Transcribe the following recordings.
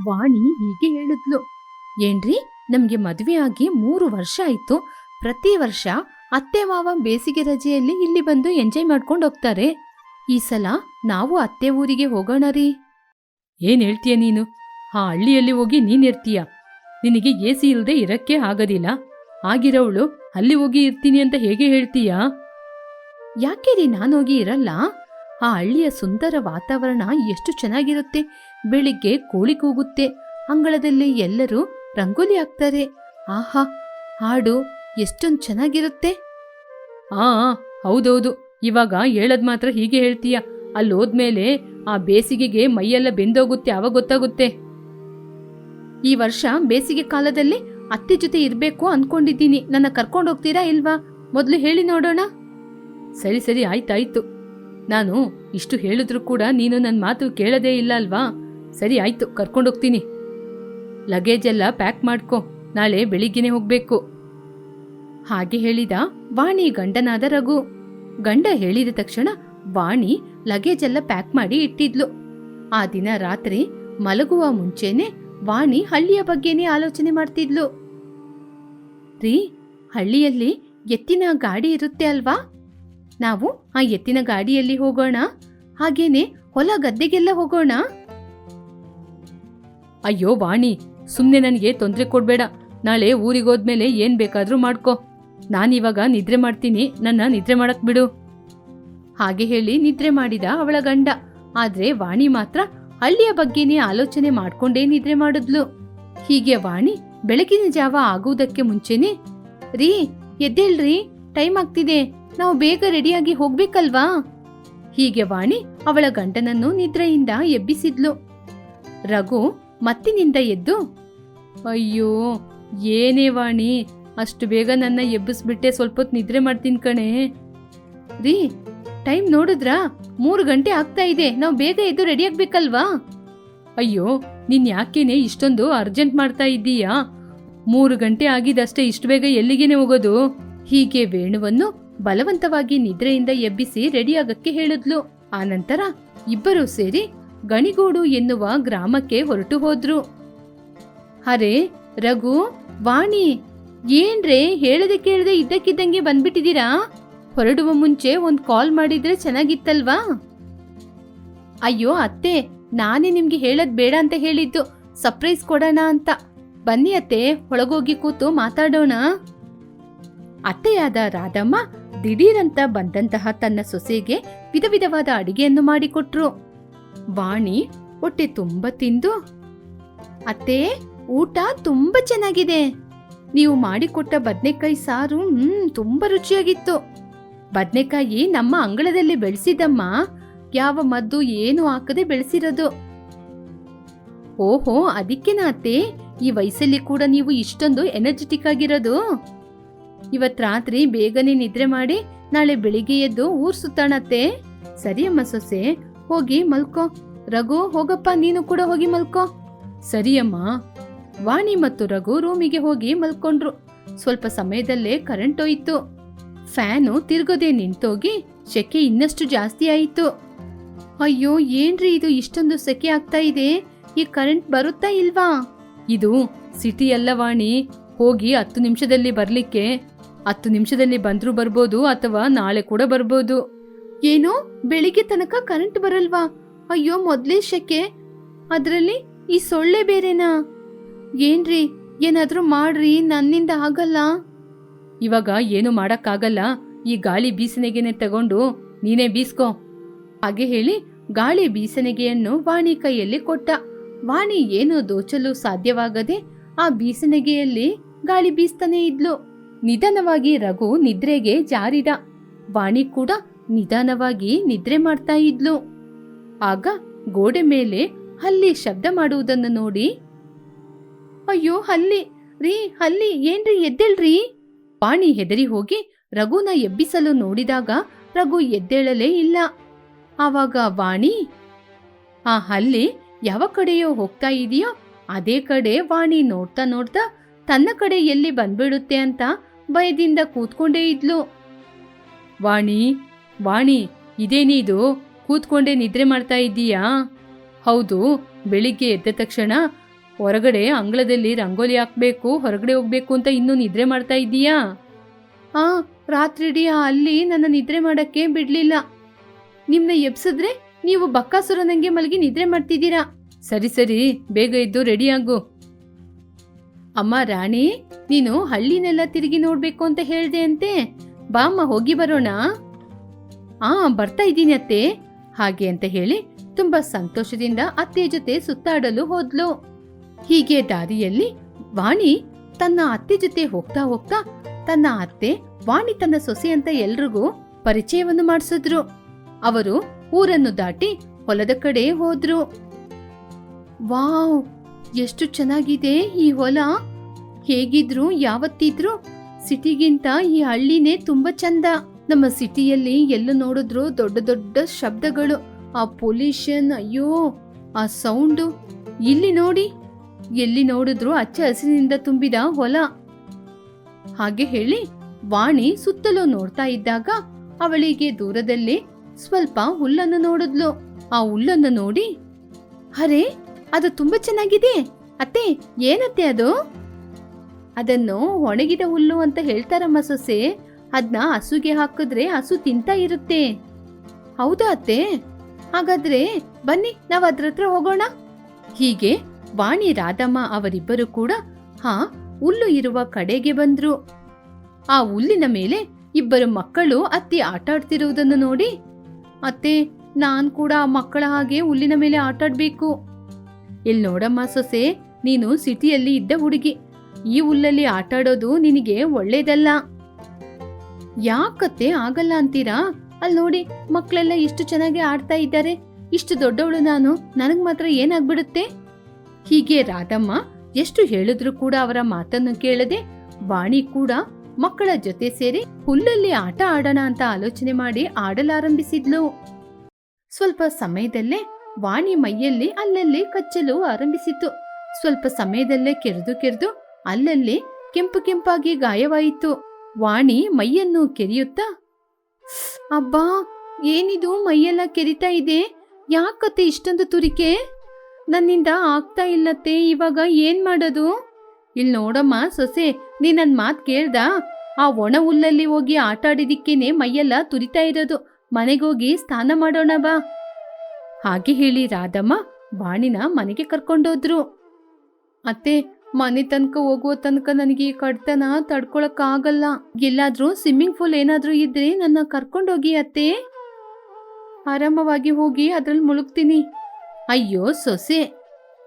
ವಾಣಿ ಹೀಗೆ ಹೇಳಿದ್ಲು. ಏನ್ರಿ, ನಮ್ಗೆ ಮದುವೆ ಆಗಿ ಮೂರು ವರ್ಷ ಆಯ್ತು. ಪ್ರತಿ ವರ್ಷ ಅತ್ತೆ ಮಾವ ಬೇಸಿಗೆ ರಜೆಯಲ್ಲಿ ಇಲ್ಲಿ ಬಂದು ಎಂಜಾಯ್ ಮಾಡ್ಕೊಂಡು ಹೋಗ್ತಾರೆ. ಈ ಸಲ ನಾವು ಅತ್ತೆ ಊರಿಗೆ ಹೋಗೋಣ ರೀ. ಏನ್ ಹೇಳ್ತೀಯ ನೀನು? ಆ ಹಳ್ಳಿಯಲ್ಲಿ ಹೋಗಿ ನೀನಿರ್ತೀಯ ನಿನಗೆ ಎ ಸಿ ಇಲ್ಲದೆ ಇರಕ್ಕೆ ಆಗೋದಿಲ್ಲ. ಆಗಿರೋವಳು ಅಲ್ಲಿ ಹೋಗಿ ಇರ್ತೀನಿ ಅಂತ ಹೇಗೆ ಹೇಳ್ತೀಯಾ? ಯಾಕೆ ರೀ ನಾನೋಗಿ ಇರಲ್ಲ? ಆ ಹಳ್ಳಿಯ ಸುಂದರ ವಾತಾವರಣ ಎಷ್ಟು ಚೆನ್ನಾಗಿರುತ್ತೆ. ಬೆಳಿಗ್ಗೆ ಕೋಳಿ ಕೂಗುತ್ತೆ. ಅಂಗಳದಲ್ಲಿ ಎಲ್ಲರೂ ರಂಗೋಲಿ ಹಾಕ್ತಾರೆ. ಆಹಾ, ಹಾಡು ಎಷ್ಟೊಂದು ಚೆನ್ನಾಗಿರುತ್ತೆ. ಆ ಹೌದೌದು. ಇವಾಗ ಹೇಳದ್ ಮಾತ್ರ ಹೀಗೆ ಹೇಳ್ತೀಯ. ಅಲ್ಲಿ ಹೋದ್ಮೇಲೆ ಆ ಬೇಸಿಗೆಗೆ ಮೈಯೆಲ್ಲ ಬೆಂದೋಗುತ್ತೆ, ಅವಾಗ ಗೊತ್ತಾಗುತ್ತೆ. ಈ ವರ್ಷ ಬೇಸಿಗೆ ಕಾಲದಲ್ಲಿ ಅತ್ತೆ ಜೊತೆ ಇರಬೇಕು ಅನ್ಕೊಂಡಿದ್ದೀನಿ. ನನ್ನ ಕರ್ಕೊಂಡು ಹೋಗ್ತೀರಾ ಇಲ್ವಾ? ಮೊದಲು ಹೇಳಿ ನೋಡೋಣ. ಸರಿ ಸರಿ, ಆಯ್ತಾಯ್ತು. ನಾನು ಇಷ್ಟು ಹೇಳಿದ್ರು ಕೂಡ ನೀನು ನನ್ನ ಮಾತು ಕೇಳದೇ ಇಲ್ಲ ಅಲ್ವಾ? ಸರಿ, ಆಯ್ತು ಕರ್ಕೊಂಡೋಗ್ತೀನಿ ಲಗೇಜ್ ಎಲ್ಲ ಪ್ಯಾಕ್ ಮಾಡ್ಕೊ, ನಾಳೆ ಬೆಳಿಗ್ಗೆನೆ ಹೋಗ್ಬೇಕು. ಹಾಗೆ ಹೇಳಿದ ವಾಣಿ ಗಂಡನಾದ ರಘು. ಗಂಡ ಹೇಳಿದ ತಕ್ಷಣ ವಾಣಿ ಲಗೇಜ್ ಎಲ್ಲ ಪ್ಯಾಕ್ ಮಾಡಿ ಇಟ್ಟಿದ್ಲು. ಆ ದಿನ ರಾತ್ರಿ ಮಲಗುವ ಮುಂಚೆನೆ ವಾಣಿ ಹಳ್ಳಿಯ ಬಗ್ಗೆನೇ ಆಲೋಚನೆ ಮಾಡ್ತಿದ್ಲು. ರೀ, ಹಳ್ಳಿಯಲ್ಲಿ ಎತ್ತಿನ ಗಾಡಿ ಇರುತ್ತೆ ಅಲ್ವಾ? ನಾವು ಆ ಎತ್ತಿನ ಗಾಡಿಯಲ್ಲಿ ಹೋಗೋಣ? ಹಾಗೇನೆ ಹೊಲ ಗದ್ದೆಗೆಲ್ಲ ಹೋಗೋಣ? ಅಯ್ಯೋ ವಾಣಿ ಸುಮ್ಮನೆ ನನಗೆ ತೊಂದರೆ ಕೊಡಬೇಡ. ನಾಳೆ ಊರಿಗೋದ್ಮೇಲೆ ಏನು ಬೇಕಾದರೂ ಮಾಡ್ಕೊ. ನಾನಿವಾಗ ನಿದ್ರೆ ಮಾಡ್ತೀನಿ, ನನ್ನ ನಿದ್ರೆ ಮಾಡಕ್ ಬಿಡು. ಹಾಗೆ ಹೇಳಿ ನಿದ್ರೆ ಮಾಡಿದ ಅವಳ ಗಂಡ. ಆದ್ರೆ ವಾಣಿ ಮಾತ್ರ ಹಳ್ಳಿಯ ಬಗ್ಗೆನೇ ಆಲೋಚನೆ ಮಾಡ್ಕೊಂಡೇ ನಿದ್ರೆ ಮಾಡಿದ್ಲು. ಹೀಗೆ ವಾಣಿ ಬೆಳಗಿನ ಜಾವ ಆಗುವುದಕ್ಕೆ ಮುಂಚೆನೆ, ರೀ, ಎದ್ದೇಳ್ರಿ, ಟೈಮ್ ಆಗ್ತಿದೆ, ನಾವು ಬೇಗ ರೆಡಿಯಾಗಿ ಹೋಗ್ಬೇಕಲ್ವಾ? ಹೀಗೆ ವಾಣಿ ಅವಳ ಗಂಡನನ್ನು ನಿದ್ರೆಯಿಂದ ಎಬ್ಬಿಸಿದ್ಲು. ರಘು ಮತ್ತಿನಿಂದ ಎದ್ದು, ಅಯ್ಯೋ, ಏನೇ ವಾಣಿ, ಅಷ್ಟು ಬೇಗ ನನ್ನ ಎಬ್ಬಿಸ್ಬಿಟ್ಟೆ ಸ್ವಲ್ಪ ಹೊತ್ತು ನಿದ್ರೆ ಮಾಡ್ತೀನಿ ಕಣೆ. ರೀ, ಟೈಮ್ ನೋಡಿದ್ರಾ? ಮೂರು ಗಂಟೆ ಆಗ್ತಾ ಇದೆ, ನಾವು ಬೇಗ ಎದ್ದು ರೆಡಿ ಆಗ್ಬೇಕಲ್ವಾ? ಅಯ್ಯೋ, ನೀನ್ ಯಾಕೇನೆ ಇಷ್ಟೊಂದು ಅರ್ಜೆಂಟ್ ಮಾಡ್ತಾ ಇದ್ದೀಯಾ? ಮೂರು ಗಂಟೆ ಆಗಿದಷ್ಟೇ ಇಷ್ಟು ಬೇಗ ಎಲ್ಲಿಗೇನೆ ಹೋಗೋದು? ಹೀಗೆ ವೇಣುವನ್ನು ಬಲವಂತವಾಗಿ ನಿದ್ರೆಯಿಂದ ಎಬ್ಬಿಸಿ ರೆಡಿಯಾಗಕ್ಕೆ ಹೇಳಿದ್ಲು. ಆನಂತರ ಇಬ್ಬರೂ ಸೇರಿ ಗಣಿಗೋಡು ಎನ್ನುವ ಗ್ರಾಮಕ್ಕೆ ಹೊರಟು ಹೋದ್ರು. ಅರೆ, ರಘು, ವಾಣಿ, ಏನ್ರೇ ಹೇಳದೆ ಕೇಳದೆ ಇದ್ದಕ್ಕಿದ್ದಂಗೆ ಬಂದ್ಬಿಟ್ಟಿದ್ದೀರಾ? ಹೊರಡುವ ಮುಂಚೆ ಒಂದ್ ಕಾಲ್ ಮಾಡಿದ್ರೆ ಚೆನ್ನಾಗಿತ್ತಲ್ವಾ? ಅಯ್ಯೋ, ಅತ್ತೆ, ನಾನೇ ನಿಮ್ಗೆ ಹೇಳದ್ ಬೇಡ ಅಂತ ಹೇಳಿದ್ದು. ಸರ್ಪ್ರೈಸ್ ಕೊಡೋಣ ಅಂತ. ಬನ್ನಿ ಅತ್ತೆ, ಒಳಗೋಗಿ ಕೂತು ಮಾತಾಡೋಣ. ಅತ್ತೆಯಾದ ರಾಧಮ್ಮ ದಿಢೀರಂತ ಬಂದಂತಹ ತನ್ನ ಸೊಸೆಗೆ ವಿಧ ವಿಧವಾದ ಅಡಿಗೆಯನ್ನು ಮಾಡಿಕೊಟ್ರು. ವಾಣಿ ಹೊಟ್ಟೆ ತುಂಬ ತಿಂದು, ಅತ್ತೆ, ಊಟ ತುಂಬ ಚೆನ್ನಾಗಿದೆ. ನೀವು ಮಾಡಿಕೊಟ್ಟ ಬದನೆಕಾಯಿ ಸಾರು, ಹ್ಮ್, ತುಂಬಾ ರುಚಿಯಾಗಿತ್ತು. ಬದ್ನೆಕಾಯಿ ನಮ್ಮ ಅಂಗಳದಲ್ಲಿ ಬೆಳೆಸಿದಮ್ಮ ಯಾವ ಮದ್ದು ಏನು ಹಾಕದೆ ಬೆಳೆಸಿರೋದು. ಓಹೋ, ಅದಕ್ಕೇನಾ ಅತ್ತೆ? ಈ ವಯಸ್ಸಲ್ಲಿ ಕೂಡ ನೀವು ಇಷ್ಟೊಂದು ಎನರ್ಜೆಟಿಕ್ ಆಗಿರೋದು. ಇವತ್ ರಾತ್ರಿ ಬೇಗನೆ ನಿದ್ರೆ ಮಾಡಿ, ನಾಳೆ ಬೆಳಿಗ್ಗೆ ಎದ್ದು ಊರ್ ಸುತ್ತಾಣತ್ತೆ. ಸರಿ ಅಮ್ಮ ಸೊಸೆ ಹೋಗಿ ಮಲ್ಕೋ. ರಘು, ಹೋಗಪ್ಪ, ನೀನು ಕೂಡ ಹೋಗಿ ಮಲ್ಕೋ. ಸರಿಯಮ್ಮ. ವಾಣಿ ಮತ್ತು ರಘು ರೂಮಿಗೆ ಹೋಗಿ ಮಲ್ಕೊಂಡ್ರು. ಸ್ವಲ್ಪ ಸಮಯದಲ್ಲೇ ಕರೆಂಟ್ ಹೋಯಿತು. ಫ್ಯಾನು ತಿರ್ಗೋದೆ ನಿಂತೋಗಿ ಸೆಕೆ ಇನ್ನಷ್ಟು ಜಾಸ್ತಿ ಆಯಿತು. ಅಯ್ಯೋ, ಏನ್ರಿ ಇದು? ಇಷ್ಟೊಂದು ಸೆಕೆ ಆಗ್ತಾ ಇದೆ. ಈ ಕರೆಂಟ್ ಬರುತ್ತಾ ಇಲ್ವಾ? ಇದು ಸಿಟಿ ಅಲ್ಲ ವಾಣಿ. ಹೋಗಿ ಹತ್ತು ನಿಮಿಷದಲ್ಲಿ ಬರ್ಲಿಕ್ಕೆ. ಹತ್ತು ನಿಮಿಷದಲ್ಲಿ ಬಂದರೂ ಬರ್ಬೋದು ಅಥವಾ ನಾಳೆ ಕೂಡ ಬರ್ಬೋದು. ಏನು ಬೆಳಿಗ್ಗೆ ತನಕ ಕರೆಂಟ್ ಬರಲ್ವಾ? ಅಯ್ಯೋ, ಮೊದ್ಲೇ ಶೆಕೆ. ಅದರಲ್ಲಿ ಈ ಸೊಳ್ಳೆ ಬೇರೆನಾ? ಏನ್ರಿ, ಏನಾದ್ರೂ ಮಾಡ್ರಿ, ನನ್ನಿಂದ ಆಗಲ್ಲ? ಇವಾಗ ಏನು ಮಾಡಕ್ಕಾಗಲ್ಲ. ಈ ಗಾಳಿ ಬೀಸಣಿಗೆನೆ ತಗೊಂಡು ನೀನೇ ಬೀಸ್ಕೋ. ಹಾಗೆ ಹೇಳಿ ಗಾಳಿ ಬೀಸಣಿಗೆಯನ್ನು ವಾಣಿ ಕೈಯಲ್ಲಿ ಕೊಟ್ಟ. ವಾಣಿ ಏನು ದೋಚಲು ಸಾಧ್ಯವಾಗದೆ ಆ ಬೀಸಣಿಗೆಯಲ್ಲಿ ಗಾಳಿ ಬೀಸ್ತಾನೆ ಇದ್ಲು. ನಿಧಾನವಾಗಿ ರಘು ನಿದ್ರೆಗೆ ಜಾರಿದ. ವಾಣಿ ಕೂಡ ನಿಧಾನವಾಗಿ ನಿದ್ರೆ ಮಾಡ್ತಾ ಇದ್ಲು. ಆಗ ಗೋಡೆ ಮೇಲೆ ಹಲ್ಲಿ ಶಬ್ದ ಮಾಡುವುದನ್ನು ನೋಡಿ. ಅಯ್ಯೋ, ಹಲ್ಲಿ, ರೀ, ಹಲ್ಲಿ, ಏನ್ರಿ, ಎದ್ದೇಳ್ರಿ? ವಾಣಿ ಹೆದರಿ ಹೋಗಿ ರಘುನ ಎಬ್ಬಿಸಲು ನೋಡಿದಾಗ ರಘು ಎದ್ದೇಳಲೇ ಇಲ್ಲ. ಆವಾಗ ವಾಣಿ, ಆ ಹಲ್ಲಿ ಯಾವ ಕಡೆಯೋ ಹೋಗ್ತಾ ಇದೆಯೋ ಅದೇ ಕಡೆ ವಾಣಿ ನೋಡ್ತಾ ನೋಡ್ತಾ ತನ್ನ ಕಡೆ ಎಲ್ಲಿ ಬಂದ್ಬಿಡುತ್ತೆ ಅಂತ ಭಯದಿಂದ ಕೂತ್ಕೊಂಡೇ ಇದ್ಲು. ವಾಣಿ ವಾಣಿ ಇದೇನಿದು ಕೂತ್ಕೊಂಡೇ ನಿದ್ರೆ ಮಾಡ್ತಾ ಇದ್ದೀಯಾ? ಹೌದು, ಬೆಳಿಗ್ಗೆ ಎದ್ದ ತಕ್ಷಣ ಹೊರಗಡೆ ಅಂಗಳದಲ್ಲಿ ರಂಗೋಲಿ ಹಾಕ್ಬೇಕು, ಹೊರಗಡೆ ಹೋಗ್ಬೇಕು ಅಂತ ಇನ್ನೂ ನಿದ್ರೆ ಮಾಡ್ತಾ ಇದ್ದೀಯಾ? ಆ ರಾತ್ರಿಡೀ ಅಲ್ಲಿ ನನ್ನ ನಿದ್ರೆ ಮಾಡಕ್ಕೆ ಬಿಡ್ಲಿಲ್ಲ. ನಿಮ್ನ ಎಬ್ಸಿದ್ರೆ ನೀವು ಬಕ್ಕಾಸುರನಂಗೆ ಮಲಗಿ ನಿದ್ರೆ ಮಾಡ್ತಿದ್ದೀರಾ? ಸರಿ ಸರಿ, ಬೇಗ ಇದ್ದು ರೆಡಿಯಾಗು ಅಮ್ಮ, ರಾಣಿ, ನೀನು ಹಳ್ಳಿನೆಲ್ಲ ತಿರುಗಿ ನೋಡ್ಬೇಕು ಅಂತ ಹೇಳ್ದೆ ಅಂತೆ. ಬಾಮ್ಮ ಹೋಗಿ ಬರೋಣ. ಆ, ಬರ್ತಾ ಇದ್ದೀನಿ ಅತ್ತೆ. ಹಾಗೆ ಅಂತ ಹೇಳಿ ತುಂಬಾ ಸಂತೋಷದಿಂದ ಅತ್ತೆ ಜೊತೆ ಸುತ್ತಾಡಲು ಹೋದ್ಲು. ಹೀಗೆ ದಾರಿಯಲ್ಲಿ ವಾಣಿ ತನ್ನ ಅತ್ತೆ ಜೊತೆ ಹೋಗ್ತಾ ಹೋಗ್ತಾ ತನ್ನ ಅತ್ತೆ, ವಾಣಿ ತನ್ನ ಸೊಸೆ ಅಂತ ಎಲ್ರಿಗೂ ಪರಿಚಯವನ್ನು ಮಾಡಿಸಿದ್ರು. ಅವರು ಊರನ್ನು ದಾಟಿ ಹೊಲದ ಕಡೆ ಹೋದ್ರು. ವಾವ್, ಎಷ್ಟು ಚೆನ್ನಾಗಿದೆ ಈ ಹೊಲ. ಹೇಗಿದ್ರು, ಯಾವತ್ತಿದ್ರು, ಸಿಟಿಗಿಂತ ಈ ಹಳ್ಳಿನೇ ತುಂಬಾ ಚಂದ. ನಮ್ಮ ಸಿಟಿಯಲ್ಲಿ ಎಲ್ಲ ನೋಡಿದ್ರು ದೊಡ್ಡ ದೊಡ್ಡ ಶಬ್ದಗಳು, ಆ ಪೊಲ್ಯೂಷನ್, ಅಯ್ಯೋ, ಆ ಸೌಂಡು. ಇಲ್ಲಿ ನೋಡಿ, ಎಲ್ಲಿ ನೋಡಿದ್ರು ಹಚ್ಚ ಹಸಿರಿನಿಂದ ತುಂಬಿದ ಹೊಲ. ಹಾಗೆ ಹೇಳಿ, ವಾಣಿ ಸುತ್ತಲೂ ನೋಡ್ತಾ ಇದ್ದಾಗ ಅವಳಿಗೆ ದೂರದಲ್ಲಿ ಸ್ವಲ್ಪ ಹುಲ್ಲನ್ನು ನೋಡಿದ್ಲು. ಆ ಹುಲ್ಲನ್ನು ನೋಡಿ, ಅರೆ, ಅದು ತುಂಬಾ ಚೆನ್ನಾಗಿದೆ. ಅತ್ತೆ, ಏನತ್ತೆ ಅದು? ಅದನ್ನು ಒಣಗಿದ ಹುಲ್ಲು ಅಂತ ಹೇಳ್ತಾರಮ್ಮ ಸೊಸೆ. ಅದನ್ನ ಹಸುಗೆ ಹಾಕಿದ್ರೆ ಹಸು ತಿಂತಾ ಇರುತ್ತೆ. ಹೌದಾ ಅತ್ತೆ? ಹಾಗಾದ್ರೆ ಬನ್ನಿ, ನಾವ್ ಅದ್ರ ಹತ್ರ ಹೋಗೋಣ. ಹೀಗೆ ವಾಣಿ, ರಾಧಮ್ಮ ಅವರಿಬ್ಬರು ಕೂಡ ಹಾ ಹುಲ್ಲು ಇರುವ ಕಡೆಗೆ ಬಂದ್ರು. ಆ ಹುಲ್ಲಿನ ಮೇಲೆ ಇಬ್ಬರು ಮಕ್ಕಳು ಅತ್ತಿ ಆಟಾಡ್ತಿರುವುದನ್ನು ನೋಡಿ, ಅತ್ತೆ, ನಾನ್ ಕೂಡ ಆ ಮಕ್ಕಳ ಹಾಗೆ ಹುಲ್ಲಿನ ಮೇಲೆ ಆಟಾಡ್ಬೇಕು ಇಲ್ಲಿ ನೋಡಮ್ಮ ಸೊಸೆ, ನೀನು ಸಿಟಿಯಲ್ಲಿ ಇದ್ದ ಹುಡುಗಿ. ಈ ಹುಲ್ಲಲ್ಲಿ ಆಟಾಡೋದು ನಿನಗೆ ಒಳ್ಳೇದಲ್ಲ. ಯಾಕತ್ತೆ ಆಗಲ್ಲ ಅಂತೀರಾ? ಅಲ್ಲಿ ನೋಡಿ ಮಕ್ಕಳೆಲ್ಲ ಇಷ್ಟು ಚೆನ್ನಾಗಿ ಆಡ್ತಾ ಇದ್ದಾರೆ. ಇಷ್ಟು ದೊಡ್ಡವಳು ನಾನು, ನನಗ್ ಮಾತ್ರ ಏನಾಗ್ಬಿಡುತ್ತೆ? ಹೀಗೆ ರಾಧಮ್ಮ ಎಷ್ಟು ಹೇಳಿದ್ರು ಕೂಡ ಅವರ ಮಾತನ್ನು ಕೇಳದೆ, ವಾಣಿ ಕೂಡ ಮಕ್ಕಳ ಜೊತೆ ಸೇರಿ ಹುಲ್ಲಲ್ಲಿ ಆಟ ಆಡೋಣ ಅಂತ ಆಲೋಚನೆ ಮಾಡಿ ಆಡಲಾರಂಭಿಸಿದ್ಲು. ಸ್ವಲ್ಪ ಸಮಯದಲ್ಲೇ ವಾಣಿ ಮೈಯಲ್ಲಿ ಅಲ್ಲಲ್ಲಿ ಕಚ್ಚಲು ಆರಂಭಿಸಿತು ಸ್ವಲ್ಪ ಸಮಯದಲ್ಲೇ ಕೆರೆದು ಕೆರೆದು ಅಲ್ಲಲ್ಲಿ ಕೆಂಪು ಕೆಂಪಾಗಿ ಗಾಯವಾಯಿತು. ವಾಣಿ ಮೈಯನ್ನು ಕೆರೆಯುತ್ತಾ, ಅಬ್ಬಾ, ಏನಿದು ಮೈಯೆಲ್ಲ ಕೆರಿತಾ ಇದೆ? ಯಾಕತ್ತೆ ಇಷ್ಟೊಂದು ತುರಿಕೆ? ನನ್ನಿಂದ ಆಗ್ತಾ ಇಲ್ಲತ್ತೆ, ಇವಾಗ ಏನ್ ಮಾಡೋದು? ಇಲ್ಲಿ ನೋಡಮ್ಮ, ಸೊಸೆ, ನೀ ನನ್ ಮಾತ್ ಕೇಳ್ದ? ಆ ಒಣ ಹುಲ್ಲಲ್ಲಿ ಹೋಗಿ ಆಟ ಆಡಿದಿಕ್ಕೇನೆ ಮೈಯೆಲ್ಲ ತುರಿತಾ ಇರೋದು. ಮನೆಗೋಗಿ ಸ್ನಾನ ಮಾಡೋಣ ಬಾ. ಹಾಗೆ ಹೇಳಿ ರಾಧಮ್ಮ ವಾಣಿನ ಮನೆಗೆ ಕರ್ಕೊಂಡೋದ್ರು. ಅತ್ತೆ ಮನೆ ತನಕ ಹೋಗುವ ತನಕ ನನಗೆ ಈ ಕಡ್ತನ ತಡ್ಕೊಳಕ್ಕಾಗಲ್ಲ. ಎಲ್ಲಾದ್ರೂ ಸ್ವಿಮ್ಮಿಂಗ್ ಪೂಲ್ ಏನಾದ್ರೂ ಇದ್ರೆ ನನ್ನ ಕರ್ಕೊಂಡೋಗಿ ಅತ್ತೆ. ಆರಾಮವಾಗಿ ಹೋಗಿ ಅದ್ರಲ್ಲಿ ಮುಳುಗ್ತೀನಿ. ಅಯ್ಯೋ ಸೊಸೆ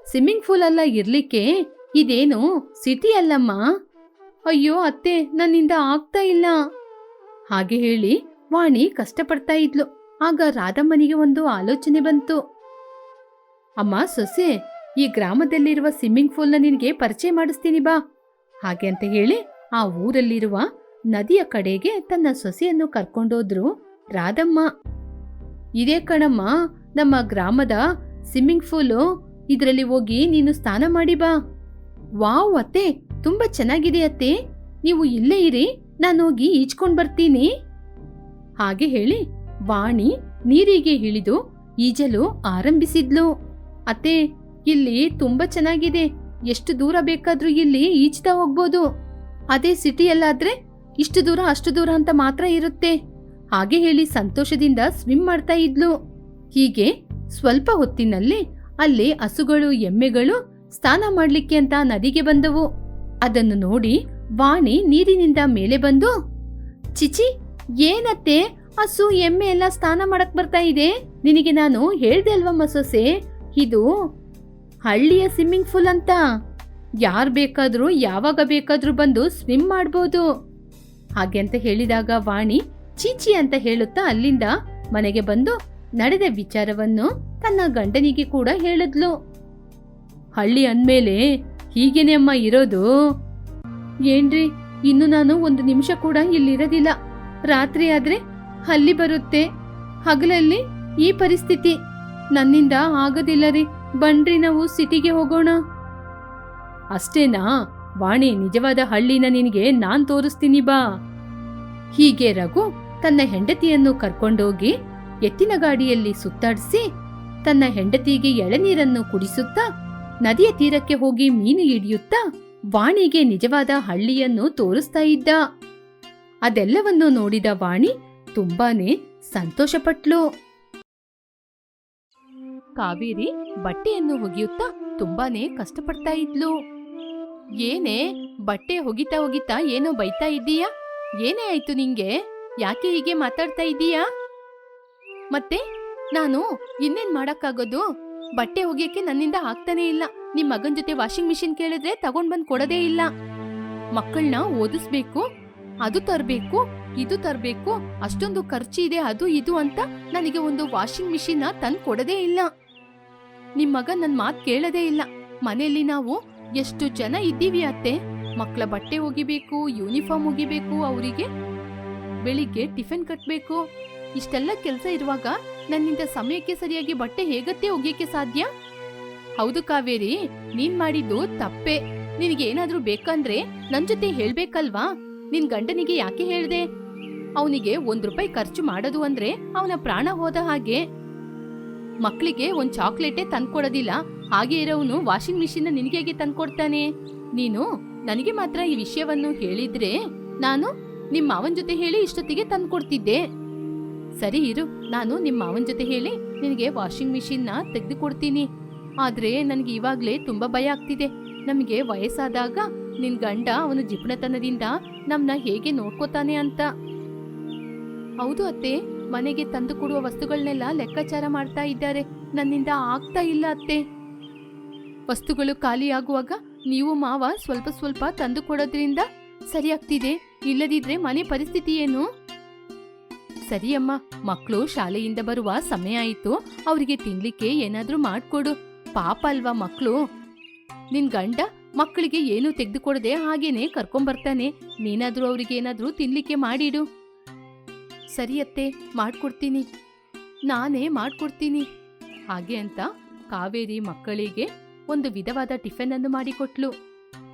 ಸ್ವಿಮ್ಮಿಂಗ್ ಪೂಲ್ ಅಲ್ಲ ಇರ್ಲಿಕ್ಕೆ ಇದೇನು ಸಿಟಿ ಅಲ್ಲಮ್ಮ? ಅಯ್ಯೋ ಅತ್ತೆ, ನನ್ನಿಂದ ಆಗ್ತಾ ಇಲ್ಲ. ಹಾಗೆ ಹೇಳಿ ವಾಣಿ ಕಷ್ಟಪಡ್ತಾ ಇದ್ಲು. ಆಗ ರಾಧಮ್ಮನಿಗೆ ಒಂದು ಆಲೋಚನೆ ಬಂತು. ಅಮ್ಮ ಸೊಸೆ ಈ ಗ್ರಾಮದಲ್ಲಿರುವ ಸ್ವಿಮ್ಮಿಂಗ್ ಪೂಲ್ನ ನಿನಗೆ ಪರಿಚಯ ಮಾಡಿಸ್ತೀನಿ ಬಾ. ಹಾಗೆ ಅಂತ ಹೇಳಿ ಆ ಊರಲ್ಲಿರುವ ನದಿಯ ಕಡೆಗೆ ತನ್ನ ಸೊಸೆಯನ್ನು ಕರ್ಕೊಂಡೋದ್ರು ರಾಧಮ್ಮ. ಇದೇ ಕಣಮ್ಮ, ನಮ್ಮ ಗ್ರಾಮದ ಸ್ವಿಮ್ಮಿಂಗ್ ಪೂಲು, ಇದರಲ್ಲಿ ಹೋಗಿ ನೀನು ಸ್ನಾನ ಮಾಡಿ ಬಾ. ವಾವ್ ಅತ್ತೆ, ತುಂಬಾ ಚೆನ್ನಾಗಿದೆ ಅತ್ತೆ. ನೀವು ಇಲ್ಲೇ ಇರಿ, ನಾನು ಹೋಗಿ ಈಜ್ಕೊಂಡ್ ಬರ್ತೀನಿ. ಹಾಗೆ ಹೇಳಿ ವಾಣಿ ನೀರಿಗೆ ಇಳಿದು ಈಜಲು ಆರಂಭಿಸಿದ್ಲು. ಅತ್ತೆ ಇಲ್ಲಿ ತುಂಬಾ ಚೆನ್ನಾಗಿದೆ. ಎಷ್ಟು ದೂರ ಬೇಕಾದ್ರೂ ಇಲ್ಲಿ ಈಜ್ತಾ ಹೋಗ್ಬೋದು. ಅದೇ ಸಿಟಿಯಲ್ಲಾದ್ರೆ ಇಷ್ಟು ದೂರ ಅಷ್ಟು ದೂರ ಅಂತ ಮಾತ್ರ ಇರುತ್ತೆ. ಹಾಗೆ ಹೇಳಿ ಸಂತೋಷದಿಂದ ಸ್ವಿಮ್ ಮಾಡ್ತಾ ಇದ್ಲು. ಹೀಗೆ ಸ್ವಲ್ಪ ಹೊತ್ತಿನಲ್ಲಿ ಅಲ್ಲಿ ಹಸುಗಳು, ಎಮ್ಮೆಗಳು ಸ್ನಾನ ಮಾಡ್ಲಿಕ್ಕೆ ಅಂತ ನದಿಗೆ ಬಂದವು. ಅದನ್ನು ನೋಡಿ ವಾಣಿ ನೀರಿನಿಂದ ಮೇಲೆ ಬಂದು, ಚಿಚಿ, ಏನತ್ತೆ? ಹಸು, ಎಮ್ಮೆ ಎಲ್ಲ ಸ್ನಾನ ಮಾಡಕ್ ಬರ್ತಾ ಇದೆ. ನಿನಗೆ ನಾನು ಹೇಳ್ದೆ ಅಲ್ವಾ ಮಸೋಸೆ? ಇದು ಹಳ್ಳಿಯ ಸ್ವಿಮ್ಮಿಂಗ್ ಪೂಲ್ ಅಂತ. ಯಾರು ಬೇಕಾದರೂ ಯಾವಾಗ ಬೇಕಾದರೂ ಬಂದು ಸ್ವಿಮ್ ಮಾಡ್ಬೋದು. ಹಾಗೆ ಅಂತ ಹೇಳಿದಾಗ ವಾಣಿ ಚೀಚಿ ಅಂತ ಹೇಳುತ್ತಾ ಅಲ್ಲಿಂದ ಮನೆಗೆ ಬಂದು ನಡೆದ ವಿಚಾರವನ್ನು ತನ್ನ ಗಂಡನಿಗೆ ಕೂಡ ಹೇಳಿದ್ಲು. ಹಳ್ಳಿ ಅಂದಮೇಲೆ ಹೀಗೇನೆ ಅಮ್ಮ ಇರೋದು? ಏನ್ರಿ, ಇನ್ನು ನಾನು ಒಂದು ನಿಮಿಷ ಕೂಡ ಇಲ್ಲಿರೋದಿಲ್ಲ. ರಾತ್ರಿ ಆದ್ರೆ ಅಲ್ಲಿ ಬರುತ್ತೆ. ಹಗಲಲ್ಲಿ ಈ ಪರಿಸ್ಥಿತಿ. ನನ್ನಿಂದ ಆಗೋದಿಲ್ಲ ರೀ. ಬನ್ರಿ ನಾವು ಸಿಟಿಗೆ ಹೋಗೋಣ. ಅಷ್ಟೇನಾ? ವಾಣಿ, ನಿಜವಾದ ಹಳ್ಳಿನ ನಿನಗೆ ನಾನ್ ತೋರಿಸ್ತೀನಿ ಬಾ. ಹೀಗೆ ರಘು ತನ್ನ ಹೆಂಡತಿಯನ್ನು ಕರ್ಕೊಂಡೋಗಿ ಎತ್ತಿನ ಗಾಡಿಯಲ್ಲಿ ಸುತ್ತಾಡಿಸಿ ತನ್ನ ಹೆಂಡತಿಗೆ ಎಳನೀರನ್ನು ಕುಡಿಸುತ್ತಾ ನದಿಯ ತೀರಕ್ಕೆ ಹೋಗಿ ಮೀನು ಹಿಡಿಯುತ್ತಾ ವಾಣಿಗೆ ನಿಜವಾದ ಹಳ್ಳಿಯನ್ನು ತೋರಿಸ್ತಾ ಇದ್ದ. ಅದೆಲ್ಲವನ್ನು ನೋಡಿದ ವಾಣಿ ತುಂಬಾನೇ ಸಂತೋಷಪಟ್ಲು. ಕಾವೇರಿ ಬಟ್ಟೆಯನ್ನು ಒಗೆಯುತ್ತಾ ತುಂಬಾನೇ ಕಷ್ಟಪಡ್ತಾ ಇದ್ಲು. ಏನೇ, ಬಟ್ಟೆ ಒಗಿತಾ ಒಗಿತಾ ಏನೋ ಬೈತಾ ಇದ್ದೀಯಾ? ಏನೇ ಆಯ್ತು ನಿಂಗೆ? ಯಾಕೆ ಹೀಗೆ ಮಾತಾಡ್ತಾ ಇದ್ದೀಯಾ? ಮತ್ತೆ, ನಾನು ಇನ್ನೇನ್ ಮಾಡಕ್ಕಾಗೋದು? ಬಟ್ಟೆ ಒಗೆಯಕ್ಕೆ ನನ್ನಿಂದ ಆಗ್ತಾನೆ ಇಲ್ಲ. ನಿಮ್ ಮಗನ್ ಜೊತೆ ವಾಷಿಂಗ್ ಮಿಷಿನ್ ಕೇಳಿದ್ರೆ ತಗೊಂಡ್ ಬಂದ್ ಕೊಡೋದೇ ಇಲ್ಲ. ಮಕ್ಕಳನ್ನ ಓದಿಸ್ಬೇಕು, ಅದು ತರಬೇಕು, ಇದು ತರಬೇಕು, ಅಷ್ಟೊಂದು ಖರ್ಚಿದೆ, ಅದು ಇದು ಅಂತ ನನಗೆ ಒಂದು ವಾಷಿಂಗ್ ಮಿಷಿನ್ ತಂದ್ ಕೊಡದೇ ಇಲ್ಲ. ನಿಮ್ ಮಗ ನನ್ ಮಾತ್ ಕೇಳದೇ ಇಲ್ಲ. ಮನೆಯಲ್ಲಿ ನಾವು ಎಷ್ಟು ಜನ ಇದ್ದೀವಿ ಅತ್ತೆ? ಮಕ್ಕಳ ಬಟ್ಟೆ ಒಗಿಬೇಕು, ಯೂನಿಫಾರ್ಮ್ ಒಗಿಬೇಕು, ಅವರಿಗೆ ಬೆಳಿಗ್ಗೆ ಟಿಫಿನ್ ಕಟ್ಬೇಕು. ಇಷ್ಟೆಲ್ಲ ಕೆಲಸ ಇರುವಾಗ ನನ್ನಿಂದ ಸಮಯಕ್ಕೆ ಸರಿಯಾಗಿ ಬಟ್ಟೆ ಹೇಗತ್ತೆ ಒಗಿಯಕ್ಕೆ ಸಾಧ್ಯ? ಹೌದು ಕಾವೇರಿ, ನೀನ್ ಮಾಡಿದ್ದು ತಪ್ಪೆ. ನಿನಗೇನಾದ್ರೂ ಬೇಕಂದ್ರೆ ನನ್ ಜೊತೆ ಹೇಳ್ಬೇಕಲ್ವಾ? ನಿನ್ ಗಂಡನಿಗೆ ಯಾಕೆ ಹೇಳ್ದೆ? ಅವನಿಗೆ ಒಂದ್ ರೂಪಾಯಿ ಖರ್ಚು ಮಾಡೋದು ಅಂದ್ರೆ ಅವನ ಪ್ರಾಣ ಹೋದ ಹಾಗೆ. ಮಕ್ಳಿಗೆ ಒಂದ್ ಚಾಕ್ಲೇಟೇ ತಂದ್ಕೊಡೋದಿಲ್ಲ. ಹಾಗೆ ಇರೋವನು ವಾಷಿಂಗ್ ಮಿಷಿನ್ ನಿನಗೆ ಹೇಗೆ ತಂದ್ಕೊಡ್ತಾನೆ? ನೀನು ನನಗೆ ಮಾತ್ರ ಈ ವಿಷಯವನ್ನು ಹೇಳಿದ್ರೆ ನಾನು ನಿಮ್ಮ ಮಾವನ್ ಜೊತೆ ಹೇಳಿ ಇಷ್ಟೊತ್ತಿಗೆ ತಂದ್ಕೊಡ್ತಿದ್ದೆ. ಸರಿ ಇರು, ನಾನು ನಿಮ್ಮ ಮಾವನ್ ಜೊತೆ ಹೇಳಿ ನಿನಗೆ ವಾಷಿಂಗ್ ಮಿಷಿನ್ನ ತೆಗೆದುಕೊಡ್ತೀನಿ. ಆದ್ರೆ ನನಗೆ ಇವಾಗ್ಲೇ ತುಂಬಾ ಭಯ ಆಗ್ತಿದೆ. ನಮಗೆ ವಯಸ್ಸಾದಾಗ ನಿನ್ ಗಂಡ ಅವನು ಜಿಪುಣತನದಿಂದ ನಮ್ನ ಹೇಗೆ ನೋಡ್ಕೋತಾನೆ ಅಂತ. ಹೌದು ಅತ್ತೆ. ಮನೆಗೆ ತಂದು ಕೊಡುವ ವಸ್ತುಗಳನ್ನೆಲ್ಲ ಲೆಕ್ಕಾಚಾರ ಮಾಡ್ತಾ ಇದ್ದಾರೆ. ನನ್ನಿಂದ ಆಗ್ತಾ ಇಲ್ಲ ಅತ್ತೆ. ವಸ್ತುಗಳು ಖಾಲಿಯಾಗುವಾಗ ನೀವು ಮಾವ ಸ್ವಲ್ಪ ಸ್ವಲ್ಪ ತಂದು ಕೊಡೋದ್ರಿಂದ ಸರಿಯಾಗ್ತಿದೆ ಇಲ್ಲದಿದ್ರೆ ಮನೆ ಪರಿಸ್ಥಿತಿ ಏನು? ಸರಿಯಮ್ಮ ಮಕ್ಕಳು ಶಾಲೆಯಿಂದ ಬರುವ ಸಮಯ ಆಯಿತು. ಅವರಿಗೆ ತಿನ್ಲಿಕ್ಕೆ ಏನಾದ್ರೂ ಮಾಡ್ಕೊಡು. ಪಾಪ ಅಲ್ವಾ ಮಕ್ಕಳು ನಿನ್ ಗಂಡ ಮಕ್ಕಳಿಗೆ ಏನು ತೆಗೆದುಕೊಡದೆ ಹಾಗೇನೆ ಕರ್ಕೊಂಬರ್ತಾನೆ. ನೀನಾದ್ರೂ ಅವರಿಗೆ ಏನಾದ್ರೂ ತಿನ್ಲಿಕ್ಕೆ ಮಾಡಿಡು. ಸರಿ ಅತ್ತೆ, ಮಾಡ್ಕೊಡ್ತೀನಿ. ನಾನೇ ಮಾಡ್ಕೊಡ್ತೀನಿ. ಹಾಗೆ ಅಂತ ಕಾವೇರಿ ಮಕ್ಕಳಿಗೆ ಒಂದು ವಿಧವಾದ ಟಿಫನ್ ಅನ್ನು ಮಾಡಿಕೊಟ್ಲು.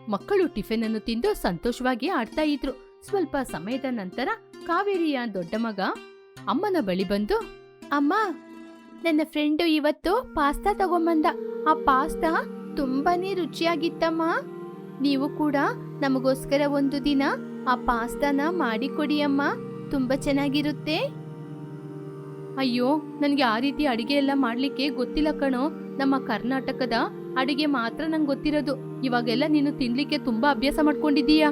ಮಕ್ಕಳು ಟಿಫಿನ್ ಅನ್ನು ತಿಂದು ಸಂತೋಷವಾಗಿ ಆಡ್ತಾ ಇದ್ರು. ಸ್ವಲ್ಪ ಸಮಯದ ನಂತರ ಕಾವೇರಿಯ ದೊಡ್ಡ ಮಗ ಅಮ್ಮನ ಬಳಿ ಬಂದು, ಅಮ್ಮ, ನನ್ನ ಫ್ರೆಂಡು ಇವತ್ತು ಪಾಸ್ತಾ ತಗೊಂಬಂದ. ಆ ಪಾಸ್ತಾ ತುಂಬಾನೇ ರುಚಿಯಾಗಿತ್ತಮ್ಮ. ನೀವು ಕೂಡ ನಮಗೋಸ್ಕರ ಒಂದು ದಿನ ಆ ಪಾಸ್ತಾನ ಮಾಡಿಕೊಡಿ ಅಮ್ಮ. ತುಂಬಾ ಚೆನ್ನಾಗಿರುತ್ತೆ? ಅಯ್ಯೋ, ನನಗೆ ಆ ರೀತಿ ಅಡಿಗೆ ಎಲ್ಲ ಮಾಡ್ಲಿಕ್ಕೆ ಗೊತ್ತಿಲ್ಲ ಕಣೋ. ನಮ್ಮ ಕರ್ನಾಟಕದ ಅಡಿಗೆ ಮಾತ್ರ ನಂಗೆ ಗೊತ್ತಿರೋದು. ಇವಾಗೆಲ್ಲ ನೀನು ತಿನ್ಲಿಕ್ಕೆ ತುಂಬಾ ಅಭ್ಯಾಸ ಮಾಡ್ಕೊಂಡಿದೀಯ